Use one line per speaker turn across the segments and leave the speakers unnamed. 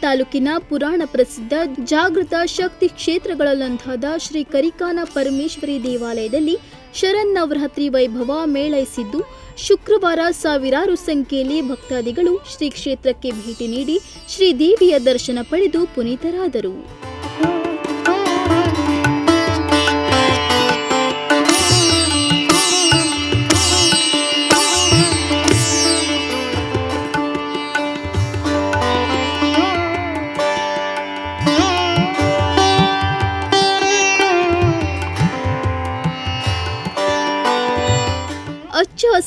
ತಾಲೂಕಿನ ಪುರಾಣ ಪ್ರಸಿದ್ಧ ಜಾಗೃತ ಶಕ್ತಿ ಕ್ಷೇತ್ರಗಳಲ್ಲೊಂದಾದ ಶ್ರೀ ಕರಿಕಾನ ಪರಮೇಶ್ವರಿ ದೇವಾಲಯದಲ್ಲಿ ಶರನ್ನವರಾತ್ರಿ ವೈಭವ ಮೇಳೈಸಿದ್ದು, ಶುಕ್ರವಾರ ಸಾವಿರಾರು ಸಂಖ್ಯೆಯಲ್ಲಿ ಭಕ್ತಾದಿಗಳು ಶ್ರೀ ಕ್ಷೇತ್ರಕ್ಕೆ ಭೇಟಿ ನೀಡಿ ಶ್ರೀ ದೇವಿಯ ದರ್ಶನ ಪಡೆದು ಪುನೀತರಾದರು.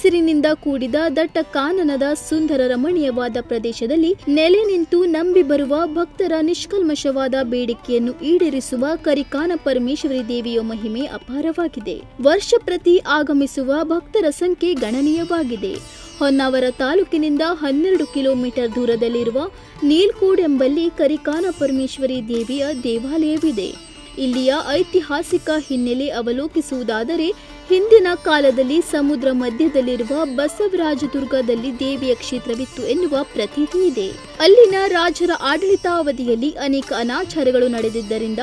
ಹಸಿರಿನಿಂದ ಕೂಡಿದ ದಟ್ಟ ಕಾನನದ ಸುಂದರ ರಮಣೀಯವಾದ ಪ್ರದೇಶದಲ್ಲಿ ನೆಲೆ ನಿಂತು ನಂಬಿ ಬರುವ ಭಕ್ತರ ನಿಷ್ಕಲ್ಮಶವಾದ ಬೇಡಿಕೆಯನ್ನು ಈಡೇರಿಸುವ ಕರಿಕಾನ ಪರಮೇಶ್ವರಿ ದೇವಿಯ ಮಹಿಮೆ ಅಪಾರವಾಗಿದೆ. ವರ್ಷ ಪ್ರತಿ ಆಗಮಿಸುವ ಭಕ್ತರ ಸಂಖ್ಯೆ ಗಣನೀಯವಾಗಿದೆ. ಹೊನ್ನಾವರ ತಾಲೂಕಿನಿಂದ ಹನ್ನೆರಡು ಕಿಲೋಮೀಟರ್ ದೂರದಲ್ಲಿರುವ ನೀಲ್ಕೋಡ್ ಎಂಬಲ್ಲಿ ಕರಿಕಾನ ಪರಮೇಶ್ವರಿ ದೇವಿಯ ದೇವಾಲಯವಿದೆ. ಇಲ್ಲಿಯ ಐತಿಹಾಸಿಕ ಹಿನ್ನೆಲೆ ಅವಲೋಕಿಸುವುದಾದರೆ ಹಿಂದಿನ ಕಾಲದಲ್ಲಿ ಸಮುದ್ರ ಮಧ್ಯದಲ್ಲಿರುವ ಬಸವರಾಜದುರ್ಗದಲ್ಲಿ ದೇವಿಯ ಕ್ಷೇತ್ರವಿತ್ತು ಎನ್ನುವ ಪ್ರತೀತಿ ಇದೆ. ಅಲ್ಲಿನ ರಾಜರ ಆಡಳಿತಾವಧಿಯಲ್ಲಿ ಅನೇಕ ಅನಾಚಾರಗಳು ನಡೆದಿದ್ದರಿಂದ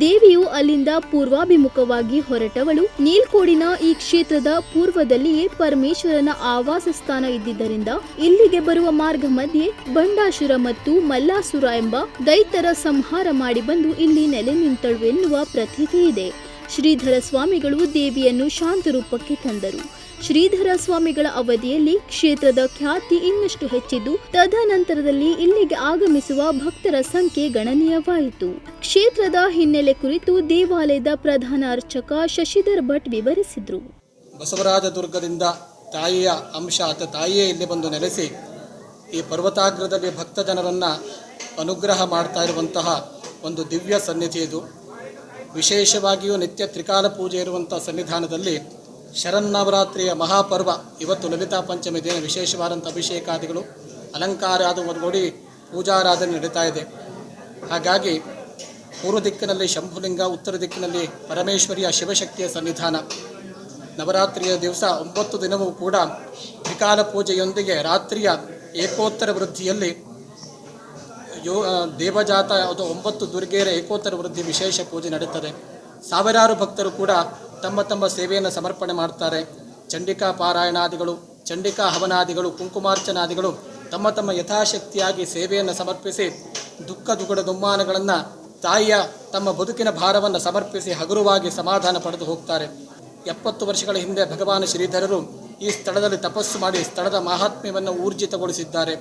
ದೇವಿಯು ಅಲ್ಲಿಂದ ಪೂರ್ವಾಭಿಮುಖವಾಗಿ ಹೊರಟವಳು. ನೀಲ್ಕೋಡಿನ ಈ ಕ್ಷೇತ್ರದ ಪೂರ್ವದಲ್ಲಿಯೇ ಪರಮೇಶ್ವರನ ಆವಾಸ ಸ್ಥಾನ ಇದ್ದಿದ್ದರಿಂದ ಇಲ್ಲಿಗೆ ಬರುವ ಮಾರ್ಗ ಮಧ್ಯೆ ಬಂಡಾಸುರ ಮತ್ತು ಮಲ್ಲಾಸುರ ಎಂಬ ದೈತರ ಸಂಹಾರ ಮಾಡಿ ಬಂದು ಇಲ್ಲಿ ನೆಲೆ ನಿಂತಳು ಎನ್ನುವ ಪ್ರತೀತಿ ಇದೆ. ಶ್ರೀಧರ ಸ್ವಾಮಿಗಳು ದೇವಿಯನ್ನು ಶಾಂತ ರೂಪಕ್ಕೆ ತಂದರು. ಶ್ರೀಧರ ಸ್ವಾಮಿಗಳ ಅವಧಿಯಲ್ಲಿ ಕ್ಷೇತ್ರದ ಖ್ಯಾತಿ ಇನ್ನಷ್ಟು ಹೆಚ್ಚಿದ್ದು, ತದನಂತರದಲ್ಲಿ ಇಲ್ಲಿಗೆ ಆಗಮಿಸುವ ಭಕ್ತರ ಸಂಖ್ಯೆ ಗಣನೀಯವಾಯಿತು. ಕ್ಷೇತ್ರದ ಹಿನ್ನೆಲೆ ಕುರಿತು ದೇವಾಲಯದ ಪ್ರಧಾನ ಅರ್ಚಕ ಶಶಿಧರ್ ಭಟ್ ವಿವರಿಸಿದ್ರು.
ಬಸವರಾಜ ದುರ್ಗದಿಂದ ತಾಯಿಯ ಅಂಶ ಅಥವಾ ತಾಯಿಯೇ ಇಲ್ಲಿ ಬಂದು ನೆಲೆಸಿ, ಈ ಪರ್ವತಾಗ್ರದಲ್ಲಿ ಭಕ್ತ ಜನರನ್ನು ಅನುಗ್ರಹ ಮಾಡ್ತಾ ಇರುವಂತಹ ಒಂದು ದಿವ್ಯ ಸನ್ನಿಧಿ ಇದು. ವಿಶೇಷವಾಗಿಯೂ ನಿತ್ಯ ತ್ರಿಕಾಲ ಪೂಜೆ ಇರುವಂಥ ಸನ್ನಿಧಾನದಲ್ಲಿ ಶರನ್ನವರಾತ್ರಿಯ ಮಹಾಪರ್ವ. ಇವತ್ತು ಲಲಿತಾ ಪಂಚಮಿ ದಿನ ವಿಶೇಷವಾದಂಥ ಅಭಿಷೇಕಾದಿಗಳು ಅಲಂಕಾರ ಅದು ನೋಡಿ ಪೂಜಾರಾಧನೆ ನಡೀತಾ ಇದೆ. ಹಾಗಾಗಿ ಪೂರ್ವ ದಿಕ್ಕಿನಲ್ಲಿ ಶಂಭುಲಿಂಗ, ಉತ್ತರ ದಿಕ್ಕಿನಲ್ಲಿ ಪರಮೇಶ್ವರಿಯ ಶಿವಶಕ್ತಿಯ ಸನ್ನಿಧಾನ. ನವರಾತ್ರಿಯ ದಿವಸ ಒಂಬತ್ತು ದಿನವೂ ಕೂಡ ತ್ರಿಕಾಲ ಪೂಜೆಯೊಂದಿಗೆ ರಾತ್ರಿಯ ಏಕೋತ್ತರ ವೃದ್ಧಿಯಲ್ಲಿ ಯೋ ದೇವಜಾತ ಅದು ಒಂಬತ್ತು ದುರ್ಗೆಯರ ಏಕೋತ್ತರ ವೃದ್ಧಿ ವಿಶೇಷ ಪೂಜೆ ನಡೀತದೆ. ಸಾವಿರಾರು ಭಕ್ತರು ಕೂಡ ತಮ್ಮ ತಮ್ಮ ಸೇವೆಯನ್ನು ಸಮರ್ಪಣೆ ಮಾಡ್ತಾರೆ. ಚಂಡಿಕಾ ಪಾರಾಯಣಾದಿಗಳು, ಚಂಡಿಕಾ ಹವನಾದಿಗಳು, ಕುಂಕುಮಾರ್ಚನಾದಿಗಳು ತಮ್ಮ ತಮ್ಮ ಯಥಾಶಕ್ತಿಯಾಗಿ ಸೇವೆಯನ್ನು ಸಮರ್ಪಿಸಿ ದುಃಖ ದುಗುಡ ದುಮ್ಮಾನಗಳನ್ನು ತಾಯಿಯ ತಮ್ಮ ಬದುಕಿನ ಭಾರವನ್ನು ಸಮರ್ಪಿಸಿ ಹಗುರವಾಗಿ ಸಮಾಧಾನ ಪಡೆದು ಹೋಗ್ತಾರೆ. ಎಪ್ಪತ್ತು ವರ್ಷಗಳ ಹಿಂದೆ ಭಗವಾನ್ ಶ್ರೀಧರರು ಈ ಸ್ಥಳದಲ್ಲಿ ತಪಸ್ಸು ಮಾಡಿ ಸ್ಥಳದ ಮಹಾತ್ಮ್ಯವನ್ನು ಊರ್ಜಿತಗೊಳಿಸಿದ್ದಾರೆ.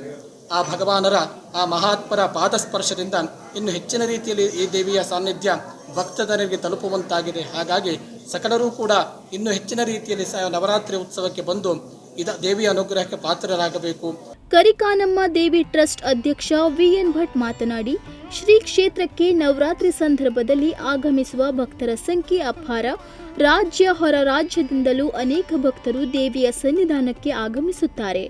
ಆ ಭಗವಾನರ ಆ ಮಹಾತ್ಮರ ಪಾದಸ್ಪರ್ಶದಿಂದ ಇನ್ನು ಹೆಚ್ಚಿನ ರೀತಿಯಲ್ಲಿ ಈ ದೇವಿಯ ಸಾನ್ನಿಧ್ಯ ಭಕ್ತಜನರಿಗೆ ತಲುಪುವಂತಾಗಿದೆ. ಹಾಗಾಗಿ ಸಕಲರೂ ಕೂಡ ಇನ್ನೂ ಹೆಚ್ಚಿನ ರೀತಿಯಲ್ಲಿ ಸ ನವರಾತ್ರಿ ಉತ್ಸವಕ್ಕೆ ಬಂದು ಇದ ದೇವಿಯ ಅನುಗ್ರಹಕ್ಕೆ ಪಾತ್ರರಾಗಬೇಕು.
ಕರಿಕಾನಮ್ಮ ದೇವಿ ಟ್ರಸ್ಟ್ ಅಧ್ಯಕ್ಷ ವಿಎನ್ ಭಟ್ ಮಾತನಾಡಿ, ಶ್ರೀ ಕ್ಷೇತ್ರಕ್ಕೆ ನವರಾತ್ರಿ ಸಂದರ್ಭದಲ್ಲಿ ಆಗಮಿಸುವ ಭಕ್ತರ ಸಂಖ್ಯೆ ಅಪಾರ. ರಾಜ್ಯ ಹೊರ ರಾಜ್ಯದಿಂದಲೂ ಅನೇಕ ಭಕ್ತರು ದೇವಿಯ ಸನ್ನಿಧಾನಕ್ಕೆ ಆಗಮಿಸುತ್ತಾರೆ.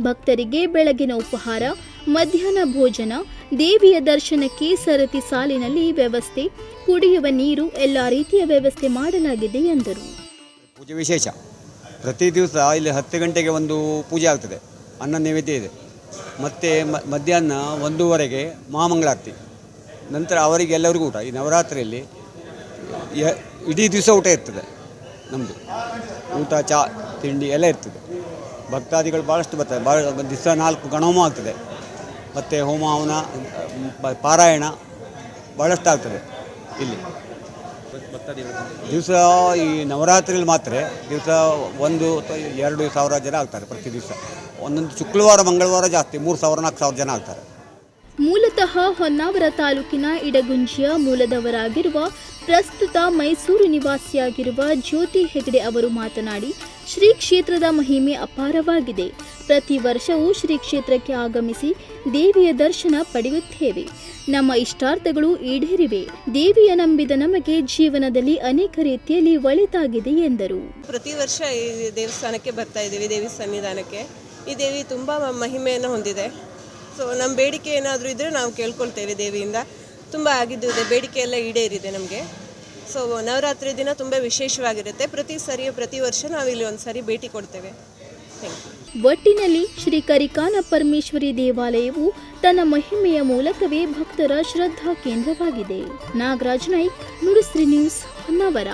ಭಕ್ತರಿಗೆ ಬೆಳಗಿನ ಉಪಹಾರ, ಮಧ್ಯಾಹ್ನ ಭೋಜನ, ದೇವಿಯ ದರ್ಶನಕ್ಕೆ ಸರತಿ ಸಾಲಿನಲ್ಲಿ ವ್ಯವಸ್ಥೆ, ಕುಡಿಯುವ ನೀರು, ಎಲ್ಲ ರೀತಿಯ ವ್ಯವಸ್ಥೆ ಮಾಡಲಾಗಿದೆ ಎಂದರು.
ಪೂಜೆ ವಿಶೇಷ. ಪ್ರತಿ ದಿವಸ ಇಲ್ಲಿ ಹತ್ತು ಗಂಟೆಗೆ ಒಂದು ಪೂಜೆ ಆಗ್ತದೆ. ಅನ್ನ ನೈವೇದ್ಯ ಇದೆ. ಮತ್ತು ಮಧ್ಯಾಹ್ನ ಒಂದೂವರೆಗೆ ಮಹಾಮಂಗಳಾರತಿ. ನಂತರ ಅವರಿಗೆ ಎಲ್ಲರಿಗೂ ಊಟ. ಈ ನವರಾತ್ರಿಯಲ್ಲಿ ಇಡೀ ದಿವಸ ಊಟ ಇರ್ತದೆ ನಮ್ಮದು ಊಟ, ಚಾ, ತಿಂಡಿ ಎಲ್ಲ ಇರ್ತದೆ. ಭಕ್ತಾದಿಗಳು ಭಾಳಷ್ಟು ಬರ್ತಾರೆ. ಭಾಳ ದಿವಸ ನಾಲ್ಕು ಗಣಹೋಮ ಆಗ್ತದೆ. ಮತ್ತು ಹೋಮ, ಹವನ ಪಾರಾಯಣ ಭಾಳಷ್ಟು ಆಗ್ತದೆ ಇಲ್ಲಿ. ದಿವಸ ಈ ನವರಾತ್ರಿಯಲ್ಲಿ ಮಾತ್ರ ದಿವಸ ಒಂದು ಎರಡು ಸಾವಿರ ಜನ ಆಗ್ತಾರೆ ಪ್ರತಿ ದಿವಸ. ಒಂದೊಂದು ಶುಕ್ರವಾರ ಮಂಗಳವಾರ ಜಾಸ್ತಿ ಮೂರು ಸಾವಿರ ನಾಲ್ಕು ಸಾವಿರ ಜನ ಆಗ್ತಾರೆ.
ಮೂಲತಃ ಹೊನ್ನಾವರ ತಾಲೂಕಿನ ಇಡಗುಂಜಿಯ ಮೂಲದವರಾಗಿರುವ ಪ್ರಸ್ತುತ ಮೈಸೂರು ನಿವಾಸಿಯಾಗಿರುವ ಜ್ಯೋತಿ ಹೆಗಡೆ ಅವರು ಮಾತನಾಡಿ ಶ್ರೀ ಕ್ಷೇತ್ರದ ಮಹಿಮೆ ಅಪಾರವಾಗಿದೆ. ಪ್ರತಿ ವರ್ಷವೂ ಶ್ರೀ ಕ್ಷೇತ್ರಕ್ಕೆ ಆಗಮಿಸಿ ದೇವಿಯ ದರ್ಶನ ಪಡೆಯುತ್ತೇವೆ. ನಮ್ಮ ಇಷ್ಟಾರ್ಥಗಳು ಈಡೇರಿವೆ. ದೇವಿಯ ನಂಬಿದ ನಮಗೆ ಜೀವನದಲ್ಲಿ ಅನೇಕ ರೀತಿಯಲ್ಲಿ ಒಳಿತಾಗಿದೆ ಎಂದರು.
ಪ್ರತಿ ವರ್ಷ ಈ ದೇವಸ್ಥಾನಕ್ಕೆ ಬರ್ತಾ ಇದ್ದೀವಿ ದೇವಿ ಸನ್ನಿಧಾನಕ್ಕೆ. ಈ ದೇವಿ ತುಂಬ ಮಹಿಮೆಯನ್ನು ಹೊಂದಿದೆ. ಸೊ ನಮ್ಮ ಬೇಡಿಕೆ ಏನಾದರೂ ಇದ್ದರೆ ನಾವು ಕೇಳ್ಕೊಳ್ತೇವೆ ದೇವಿಯಿಂದ. ತುಂಬ ಆಗಿದ್ದು ಇದೆ, ಬೇಡಿಕೆ ಎಲ್ಲ ಈಡೇರಿದೆ ನಮಗೆ. ಸೊ ನವರಾತ್ರಿ ದಿನ ತುಂಬ ವಿಶೇಷವಾಗಿರುತ್ತೆ. ಪ್ರತಿ ಸರಿ ಪ್ರತಿ ವರ್ಷ ನಾವು ಇಲ್ಲಿ ಒಂದು ಸರಿ ಭೇಟಿ ಕೊಡ್ತೇವೆ.
ಒಟ್ಟಿನಲ್ಲಿ ಶ್ರೀ ಕರಿಕಾನ ಪರಮೇಶ್ವರಿ ದೇವಾಲಯವು ತನ್ನ ಮಹಿಮೆಯ ಮೂಲಕವೇ ಭಕ್ತರ ಶ್ರದ್ಧಾ ಕೇಂದ್ರವಾಗಿದೆ. ನಾಗರಾಜ್ ನಾಯ್ಕ್ ನುಡಿಸ್ರಿ ನ್ಯೂಸ್, ಹೊನ್ನಾವರ.